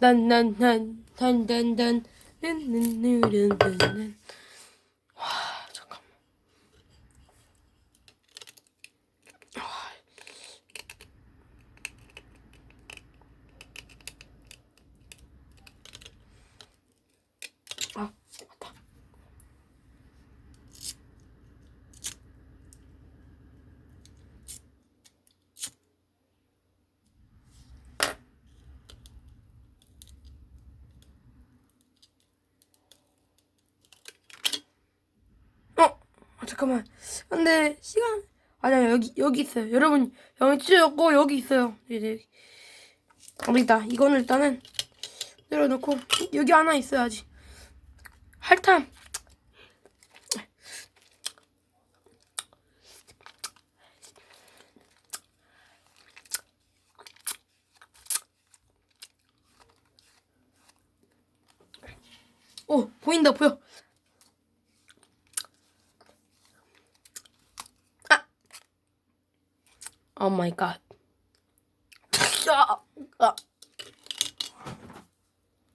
난난난 단단단 는는는는는 와 잠깐만 아 맞다 어 아, 잠깐만. 근데 시간 아니야 여기 여기 있어요. 여러분 여기 찢었고 여기 있어요. 이제 여기 있다. 이거는 일단은 내려놓고 여기 하나 있어야지 할탐. 오 보인다 보여 아오 마이 갓 아, 아.